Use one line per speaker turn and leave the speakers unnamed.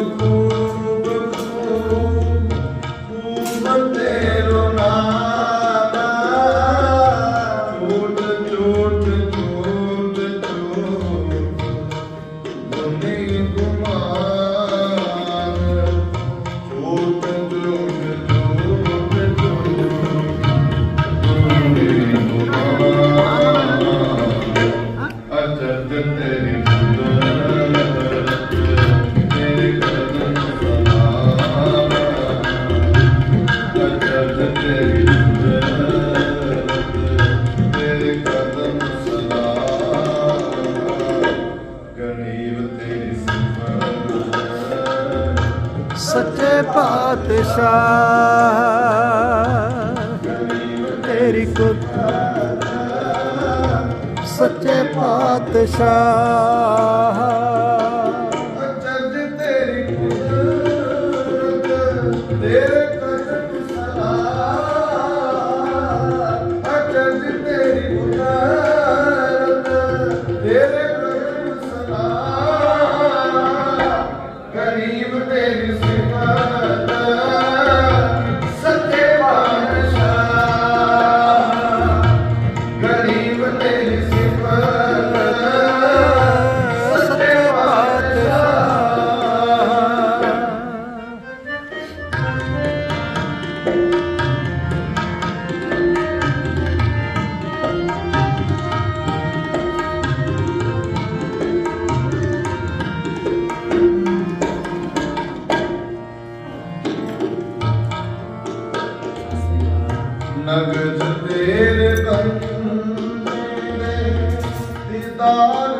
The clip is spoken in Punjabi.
good.
ਸੱਚੇ ਪਾਤਸ਼ਾਹ। ਤੇਰੀ ਕੁੱਤ ਸੱਚੇ ਪਾਤਸ਼ਾਹ।
ਨਗਜ ਤੇਰੇ ਬੰਦੇ ਦਿਦਾਰ